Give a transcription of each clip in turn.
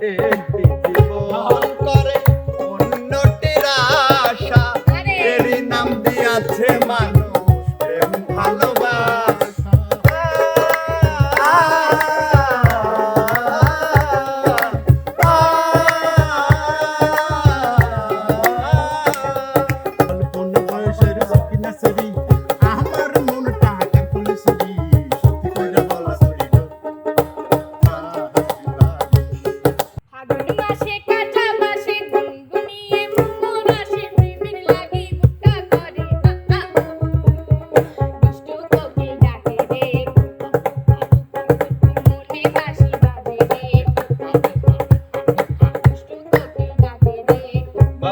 জীবন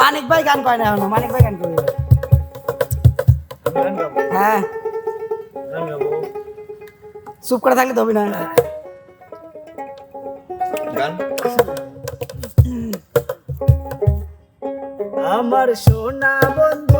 মানিক ভাই গান করে না মানিক ভাই গান করে। হ্যাঁ। চুপ করে থাকলে ধবি না। আমার সোনা বন্ধু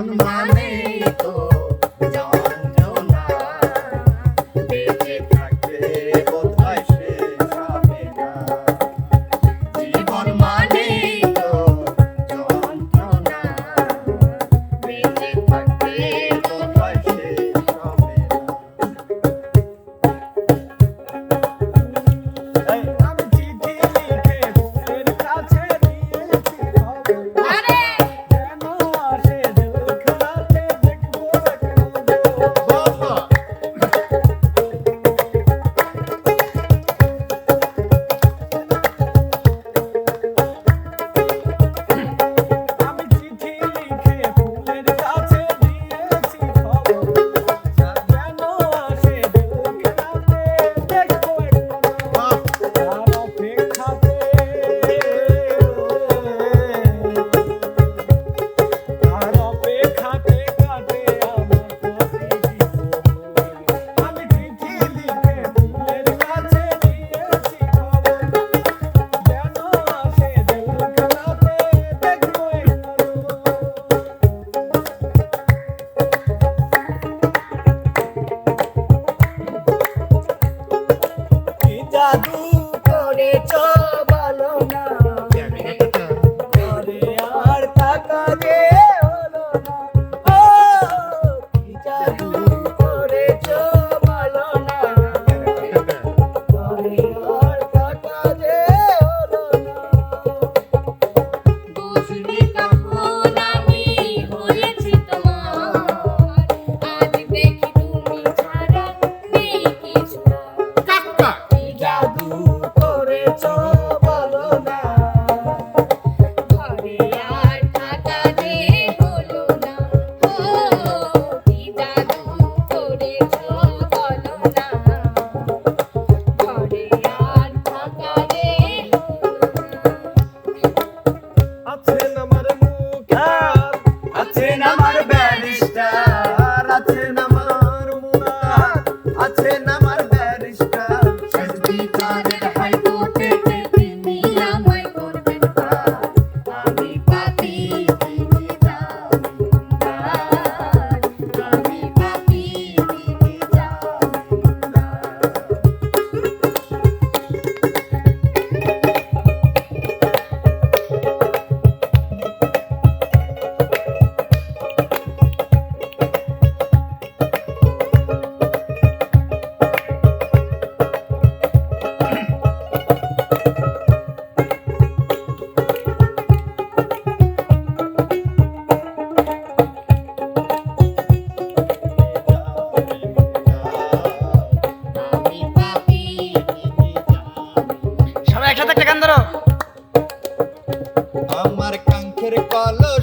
on my name. জাদু আমার কাঙ্ক্ষের কলর